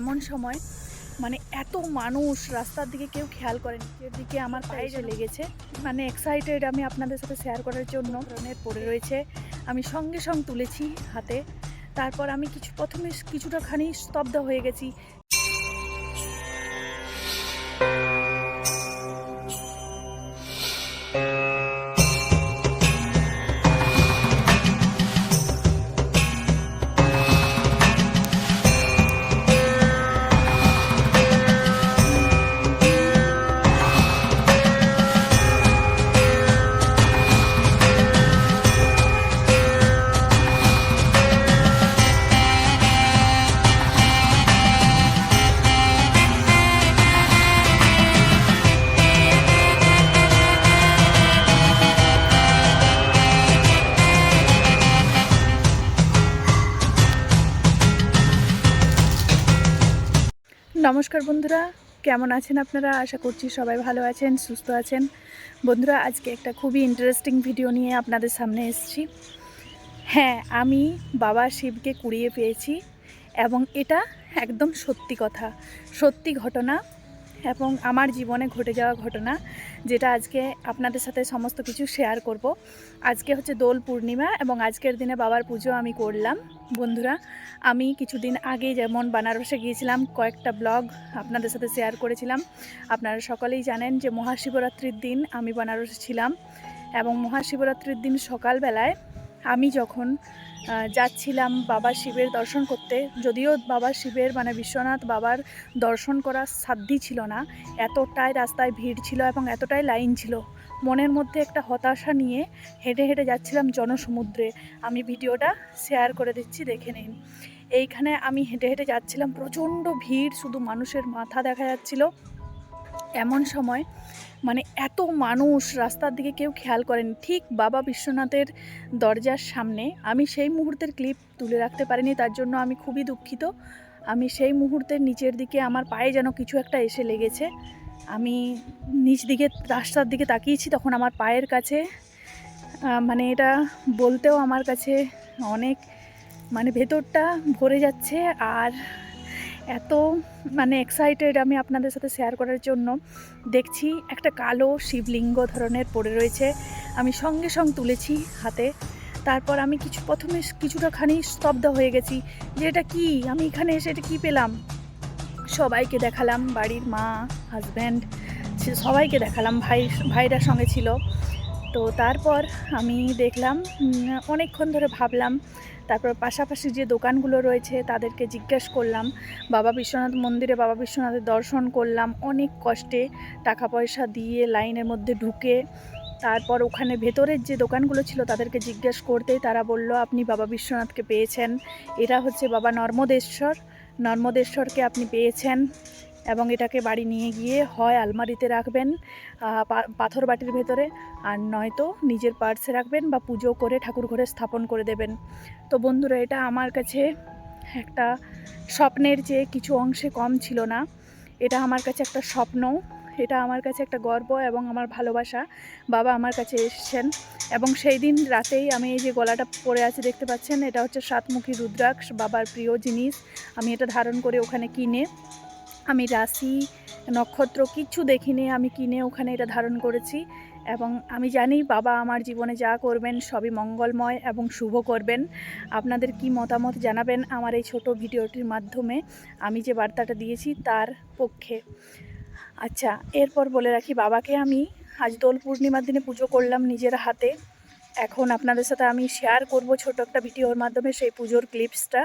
এমন সময় মানে এত মানুষ রাস্তার দিকে কেউ খেয়াল করেনি এদিকে দিকে আমার পায়ে লেগেছে। মানে এক্সাইটেড আমি আপনাদের সাথে শেয়ার করার জন্য ধরনের পড়ে রয়েছে। আমি সঙ্গে সঙ্গে তুলেছি হাতে। তারপর আমি কিছু প্রথমে কিছুটা খানি স্তব্ধ হয়ে গেছি। নমস্কার বন্ধুরা, কেমন আছেন আপনারা? আশা করছি সবাই ভালো আছেন, সুস্থ আছেন। বন্ধুরা, আজকে একটা খুবই ইন্টারেস্টিং ভিডিও নিয়ে আপনাদের সামনে এসেছি। হ্যাঁ আমি বাবা শিবকে কুড়িয়ে পেয়েছি এবং এটা একদম সত্যি কথা। সত্যি ঘটনা এবং আমার জীবনে ঘটে যাওয়া ঘটনা, যেটা আজকে আপনাদের সাথে সমস্ত কিছু শেয়ার করব। আজকে হচ্ছে দোল পূর্ণিমা এবং আজকের দিনে বাবার পুজো আমি করলাম। বন্ধুরা, আমি কিছুদিন আগে যেমন বানারসে গিয়েছিলাম, কয়েকটা ব্লগ আপনাদের সাথে শেয়ার করেছিলাম। আপনারা সকলেই জানেন যে মহাশিবরাত্রির দিন আমি বানারসে ছিলাম এবং মহাশিবরাত্রির দিন সকালবেলায় আমি যখন যাচ্ছিলাম বাবা শিবের দর্শন করতে, যদিও বাবা শিবের মানে বিশ্বনাথ বাবার দর্শন করার সাধ্যই ছিল না, এতটাই রাস্তায় ভিড় ছিল এবং এতটাই লাইন ছিল, মনের মধ্যে একটা হতাশা নিয়ে হেঁটে হেঁটে যাচ্ছিলাম জনসমুদ্রে। আমি ভিডিওটা শেয়ার করে দিচ্ছি, দেখে নিন। এইখানে আমি হেঁটে হেঁটে যাচ্ছিলাম, প্রচণ্ড ভিড়, শুধু মানুষের মাথা দেখা যাচ্ছিল। এমন সময় মানে এত মানুষ রাস্তার দিকে কেউ খেয়াল করেনি। ঠিক বাবা বিশ্বনাথের দরজার সামনে আমি সেই মুহূর্তের ক্লিপ তুলে রাখতে পারিনি, তার জন্য আমি খুবই দুঃখিত। আমি সেই মুহূর্তের নিচের দিকে আমার পায়ে যেন কিছু একটা এসে লেগেছে। আমি নিচ দিকে, রাস্তার দিকে তাকিয়েছি, তখন আমার পায়ের কাছে মানে এটা বলতেও আমার কাছে অনেক মানে ভেতরটা ভরে যাচ্ছে। আর এত মানে এক্সাইটেড আমি আপনাদের সাথে শেয়ার করার জন্য দেখছি একটা কালো শিবলিঙ্গ ধরনের পড়ে রয়েছে। আমি সঙ্গে সঙ্গে তুলেছি হাতে। তারপর আমি কিছু, প্রথমে কিছুটা খানি স্তব্ধ হয়ে গেছি যে এটা কি? আমি এখানে এসে এটা কী পেলাম? সবাইকে দেখালাম, বাড়ির মা হাজব্যান্ড সবাইকে দেখালাম, ভাই, ভাইরা সঙ্গে ছিল। তো তারপর আমি দেখলাম অনেকক্ষণ ধরে ভাবলাম, তারপর পাশাপাশি যে দোকানগুলো রয়েছে তাদেরকে জিজ্ঞেস করলাম, বাবা বিশ্বনাথ মন্দিরে বাবা বিশ্বনাথের দর্শন করলাম, অনেক কষ্টে টাকা পয়সা দিয়ে লাইনের মধ্যে ঢুকে, তারপর ওখানে ভেতরের যে দোকানগুলো ছিল তাদেরকে জিজ্ঞেস করতেই তারা বলল, আপনি বাবা বিশ্বনাথকে পেয়েছেন, এটা হচ্ছে বাবা নর্মদেশ্বর, নর্মদেশ্বরকে আপনি পেয়েছেন। এবং এটাকে বাড়ি নিয়ে গিয়ে হয় আলমারিতে রাখবেন পাথর বাটির ভেতরে, আর নয়তো নিজের পার্সে রাখবেন বা পুজো করে ঠাকুর ঘরে স্থাপন করে দেবেন। তো বন্ধুরা, এটা আমার কাছে একটা স্বপ্নের যে কিছু অংশে কম ছিল না, এটা আমার কাছে একটা স্বপ্ন, এটা আমার কাছে একটা গর্ব এবং আমার ভালোবাসা। বাবা আমার কাছে এসেছেন এবং সেই দিন রাতেই আমি এই যে গলাটা পরে আছে দেখতে পাচ্ছেন, এটা হচ্ছে সাতমুখী রুদ্রাক্ষ, বাবার প্রিয় জিনিস। আমি এটা ধারণ করে ওখানে কিনে আমি রাশি, নক্ষত্র কিচ্ছু দেখিনি, আমি কিনে ওখানে এটা ধারণ করেছি এবং আমি জানি বাবা আমার জীবনে যা করবেন সবই মঙ্গলময় এবং শুভ করবেন। আপনাদের কি মতামত জানাবেন আমার এই ছোট ভিডিওটির মাধ্যমে? আমি যে বার্তাটা দিয়েছি তার পক্ষে। আচ্ছা এরপর বলে রাখি, বাবাকে আমি আজ দোল পূর্ণিমার দিনে পুজো করলাম নিজের হাতে। এখন আপনাদের সাথে আমি শেয়ার করব ছোট একটা ভিডিওর মাধ্যমে সেই পুজোর ক্লিপসটা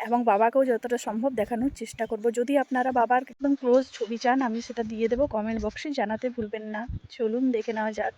এবং বাবাকেও যতটা সম্ভব দেখানোর চেষ্টা করব। যদি আপনারা বাবার একদম ক্লোজ ছবি চান, আমি সেটা দিয়ে দেবো কমেন্ট বক্সে জানাতে ভুলবেন না। চলুন, দেখে নেওয়া যাক।